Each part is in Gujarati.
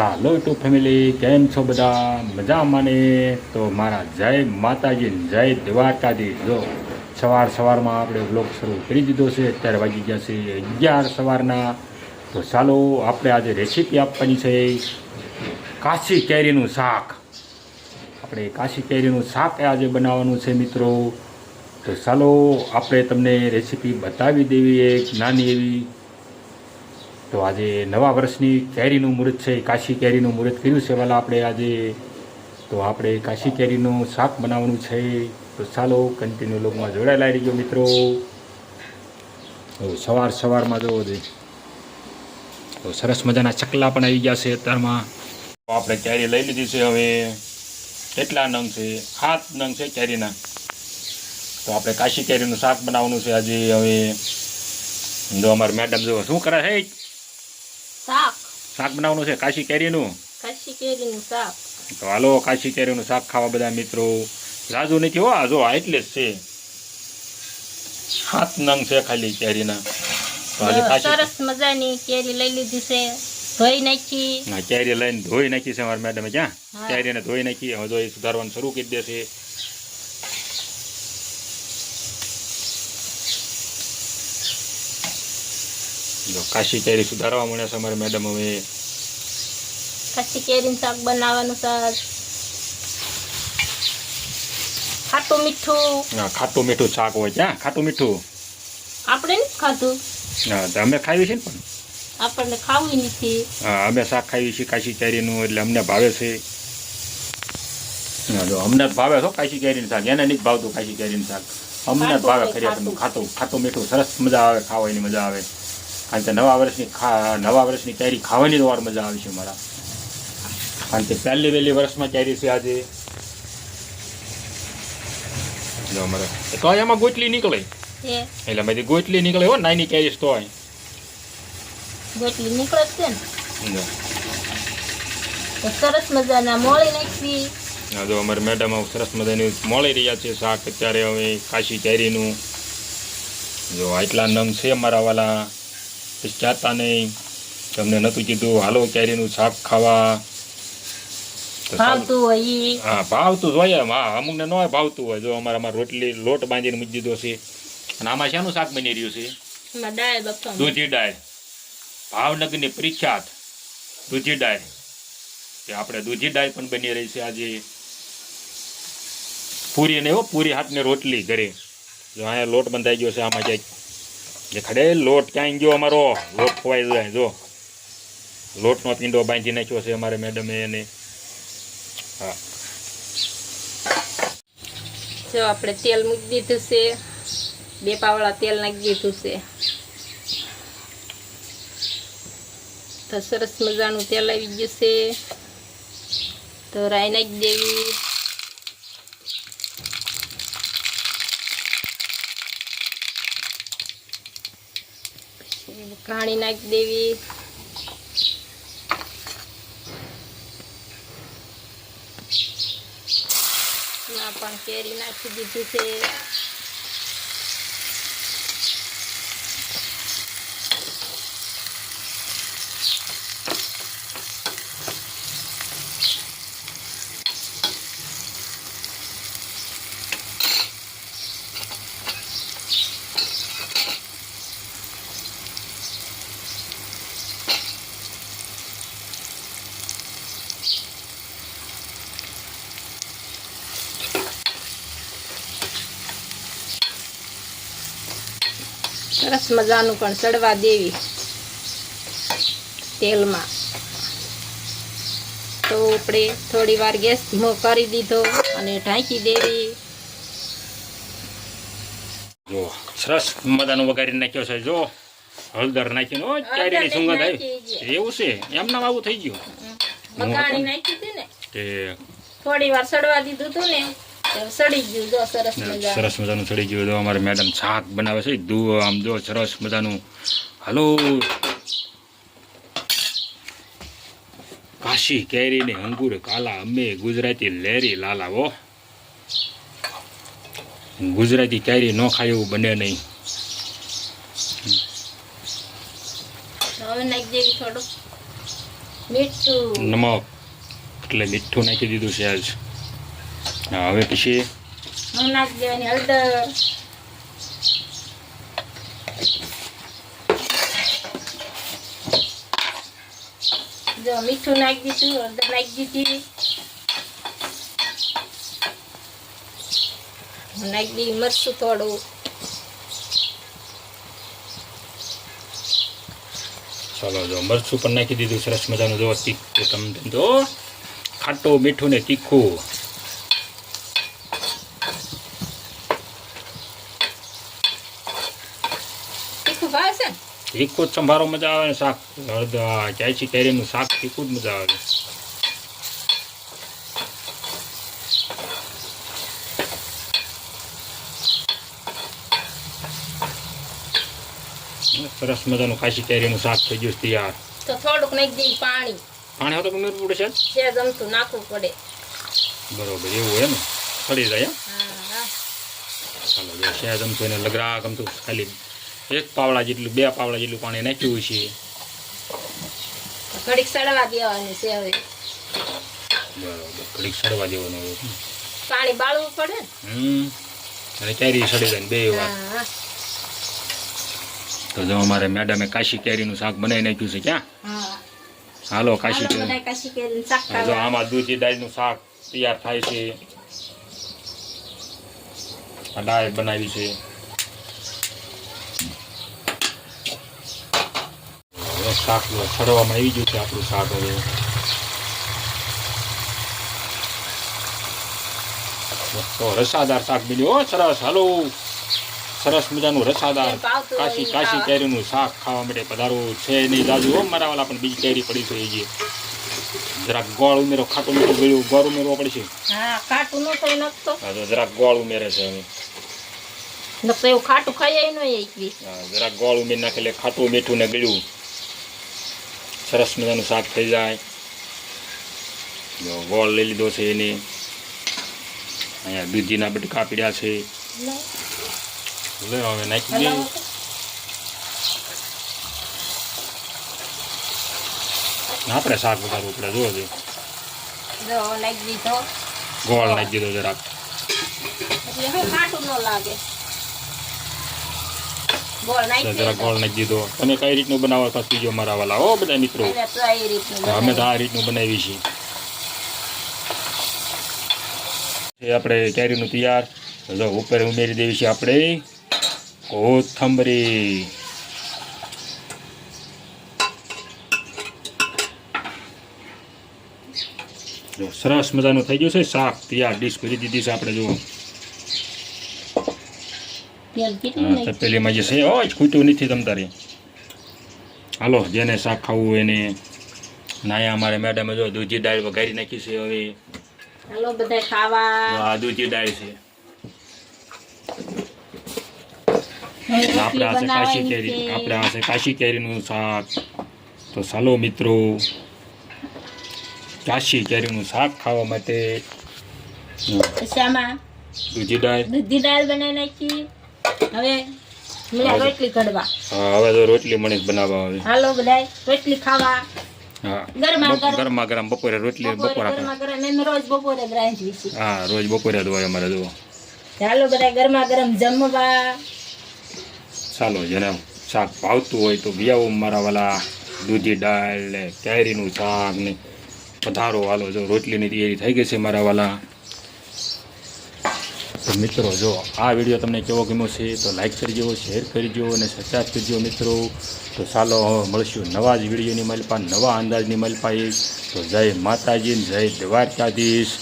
ચાલો ટુ ફેમિલી, કેમ છો બધા? મજામાં ને તો મારા જય માતાજી જય દ્વારકાજી જો, સવાર સવારમાં આપણે બ્લોગ શરૂ કરી દીધો છે, અત્યારે વાગી ગયા છે અગિયાર સવારના. તો ચાલો, આપણે આજે રેસીપી આપવાની છે કાશી કેરીનું શાક. આપણે કાશી કેરીનું શાક આજે બનાવવાનું છે મિત્રો. તો ચાલો, આપણે તમને રેસીપી બતાવી દેવી એક નાની એવી. તો આજે નવા વર્ષની કેરીનું મુહૂર્ત છે કાશી કેરીનું મુહૂર્ત કર્યું છે વાલા આપણે આજે. તો આપણે કાશી કેરીનું શાક બનાવવાનું છે. તો ચાલો કન્ટિન્યુ લોકમાં જોડાયેલા રહીજો મિત્રો. તો સવાર સવારમાં જોવો જોઈએ તો સરસ મજાના ચકલા પણ આવી ગયા છે અત્યારમાં. આપણે કેરી લઈ લીધી છે હવે. કેટલા નંગ છે? સાત નંગ છે કેરીના. તો આપણે કાશી કેરીનું શાક બનાવવાનું છે આજે હવે. જો અમારે મેડમ જો શું કરે છે? શાક બનાવવાનું છે? કાશી કેરીનું? કાશી કેરીનું શાક. તો હાલો કાશી કેરીનું શાક ખાવા બધા મિત્રો. રાજુ નથી હો જો આ એટલે જ છે. સાત નંગ છે ખાલી કેરીના. સરસ મજાની કેરી લઈ લીધી છે. ધોઈ નાખી. હા કેરી લઈને ધોઈ નાખી છે મારા મેડમે ક્યાં. કેરીને ધોઈ નાખી હવે એ સુધારવાનું શરૂ કરી દેશે. જો કાશી કેરી સુધારવા મળ્યા છે અમારે મેડમ હવે. કાશી કેરીનું શાક બનાવવાનું સર. ખાટું મીઠું. હા, ખાટું મીઠું શાક હોય ક્યાં ખાટું મીઠું. આપણે નથી ખાધું. હા અમે ખાવી છે ને પણ. આપણને ખાવું નથી. હા અમે શાક ખાઈએ છીએ કાશી કેરીનું એટલે અમને ભાવે છે. જો અમને જ ભાવે છો કાશી કેરીનું શાક એને નથી ભાવતું કાશી કેરીનું શાક. અમને જ ભાવે ખરી ખાતું. ખાતું મીઠું સરસ મજા આવે ખાવાની મજા આવે. કારણ કે નવા વર્ષની ખા નવા વર્ષની કેરી ખાવાની તો વાર મજા આવી છે મારા. કારણ કે પહેલી વહેલી વર્ષમાં કેરી છે આજે. તો એમાં ગોટલી નીકળે. એટલે મેં ગોટલી નીકળે હો નાની કેરી તો ગોટલી નીકળે છે ને? જો. સરસ મજાના મોળી નાખવી. આ જો અમારે મેડમ સરસ મજાની મળી રહ્યા છે શાક. અત્યારે હવે કાશી કેરીનું. જો આટલા નંગ છે અમારા વાલા. કહેતા નહીં. તમને નતું કીધું હાલો કેરીનું શાક ખાવા. ભાવતું હોય હા ભાવતું જ હોય એમ. હા અમુકને ન હોય ભાવતું હોય. જો અમારે અમારે રોટલી લોટ બાંધીને મૂકી દીધો છે. અને આમાં શેનું શાક બની રહ્યું છે? દૂધી ડાળ ભાવનગરની પ્રખ્યાત દૂધી ડાળ કે આપણે દૂધી ડાળ પણ બની રહી છે આજે. પૂરી ને હો પૂરી હાથની રોટલી ઘરે. જો અહીંયા લોટ બંધાઈ ગયો છે આમાં ક્યાંક જે ખડે લોટ ક્યાંય ગયો અમારો? લોટ ખોવાઈ જાય, જો. લોટનો પીંડો બાંધી નાખ્યો છે અમારે મેડમે એને. હા. જો, આપણે તેલ મૂકી દીધું છે. બે પાવડા તેલ નાખી દીધું છે. તો સરસ મજાનું તેલ આવી ગયું છે. તો રાઈ નાખી દેવી પછી ઘાણી નાખી દેવી. પણ કેરી નાખી દીધી છે. સરસ મજાનું પણ ચડવા દેવી તેલમાં. તો આપણે થોડી વાર ગેસ ધીમો કરી દીધો અને ઢાંકી દેવી. જો સરસ મજાનું વગાડી નાખ્યો છે. જો હળદર નાખીને ઓ કેરીની સુગંધ આવી. એવું છે? એમના આવું થઈ ગયું. વઘાણી નાખી હતી ને? થોડી વાર સડવા દીધું હતું ને સરસ મજાનું. ચડી ગયું. જો અમારે મેડમ શાક બનાવે છે. દુ આમ જો સરસ મજાનું. હલો કાશી કેરી ને અંગુર કાલા અમે ગુજરાતી લેરી લાલા વો ગુજરાતી કેરી ન ખાય એવું બને નહીં. નમક. એટલે મીઠું નાખી દીધું છે આજ. હવે પછી જો મીઠું નાખી દીધું હળદર નાખી દીધી. નાખી દીધી મરચું થોડું. ચાલો જો મરચું પણ નાખી દીધું સરસ મજાનું જો તીખું તમને જો ખાટું મીઠું ને તીખું ભાવશે ને તીખું જ સંભારો મજા આવે ને શાક? ચાયચી કેરીનું શાક તીખું જ મજા આવે. સરસ મજાનું કાશી કેરીનું શાક થઈ ગયું તૈયાર. તો થોડુંક નાખી દઈએ પાણી. પાણી તો ઉમેરવું પડે છે? જે ગમતું નાખવું પડે. બરોબર એવું હોય ને સડી જાય એમ? હા હા. ચાલો જો છે ગમતું એને લગરા ગમતું ખાલી. એક પાવડા જેટલું બે પાવડા જેટલું પાણી નાખ્યું છે. ઘડીક સડવા દેવાનું છે હવે. બરોબર ઘડીક સડવા દેવાનું હોય. પાણી બાળવું પડે હમ અને કેરી સડી જાય બે વાર. તો જો અમારે મેડમે કાશી કેરીનું શાક બનાવી નાખ્યું છે ક્યાં? હાલો કાશી કેરી. જો આમાં દૂધી દાળનું શાક તૈયાર થાય છે. આ દાળ બનાવી છે. શાક છડવામાં આવી ગયું છે આપણું શાક હવે. તો રસાદાર શાક બન્યું હો સરસ. હાલો. સરસ મજાનું રસાદાર કાશી કાશી કેરીનું શાક ખાવા માટે પધારવું છે નહીં દાદુ હો મારા વાળા પણ બીજી કેરી પડી છે એ જરાક ગોળ ઉમેરો ખાટું મીઠું ગળ્યું ગોળ ઉમેરવો પડશે. જરાક ગોળ ઉમેરે છે હવે નખતો એવું ખાટું ખાઈ ન જરાક ગોળ ઉમેરી નાખે એટલે ખાટું મીઠું ને ગળ્યું. સરસ મજાનું શાક થઈ જાય. જો ગોળ લઈ લીધો છે એને. અહીંયા દૂધીના બટકા પીડ્યા છે. લે હવે નાખી દઈએ. હલાવો. આપણે શાક વઘારવું પડે જો. છે જો નાખી દીધો. ગોળ નાખી દીધો જરાક. એટલે હું ખાટું ન લાગે. ગોળ તો નાખી જરાક ગોળ નાખી દીધો તમે કઈ રીતનું બનાવો ખાસ કીજો મારા વાલા? હો બધા મિત્રો. એટલે તો એ રીતનું તો અમે તો આ રીતનું બનાવી છીએ. આપણે કેરીનું તૈયાર. જો ઉપર ઉમેરી દેવી છે આપણે કોથંબરી જો સરસ મજાનું થઈ ગયું છે શાક તૈયાર. ડીશ કરી દીધી છે આપણે જો તેલ કેટલું નાખ્યું? તપેલીમાં જે છે હોય ખૂટ્યું નથી તમ તારે હાલો જેને શાક ખાવું એને નાયા અમારે મેડમે જો દૂધી દાળ વઘારી નાખી છે હવે હાલો બધા ખાવા આ દૂધી દાળ છે આપણે આ છે કાશી કેરી નું આપણે આ છે કાશી કેરીનું શાક તો ચાલો મિત્રો કાશી કેરીનું શાક ખાવા માટે દૂધી દાળ દૂધી દાળ બનાવી નાખી હવે રોટલી કડવા હા, હવે તો રોટલી મણી બનાવવા આવે. હાલો બધાય રોટલી ખાવા. ગરમા ગરમ. બપોરે રોટલી બપોરે બપોરા ગરમા ગરમ. એમ રોજ બપોરે જ રાંધવી છે. હા રોજ બપોરે જ હોય અમારે જો હાલો બધા ગરમા ગરમ જમવા. ચાલો જેને શાક ભાવતું હોય તો બી મારા વાલા દૂધી દાળ ને કેરીનું શાક ને પધારો. હાલો જો રોટલીની તૈયારી થઈ ગઈ છે મારા વાલા. તો મિત્રો, જો આ વીડિયો તમને કેવો ગમ્યો છે, તો લાઈક કરજો શેર કરજો અને સબસ્ક્રાઈબ કરજો મિત્રો. તો ચાલો મળશું નવા જ વિડીયોની મલપા નવા અંદાજની મલપાઈ. તો જય માતાજી જય દ્વારકાધીશ.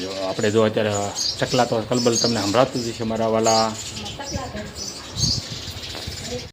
જો આપણે જો અત્યારે ચકલા તો કલબલ તમને સંભળાતું જ છે મારા વાલા.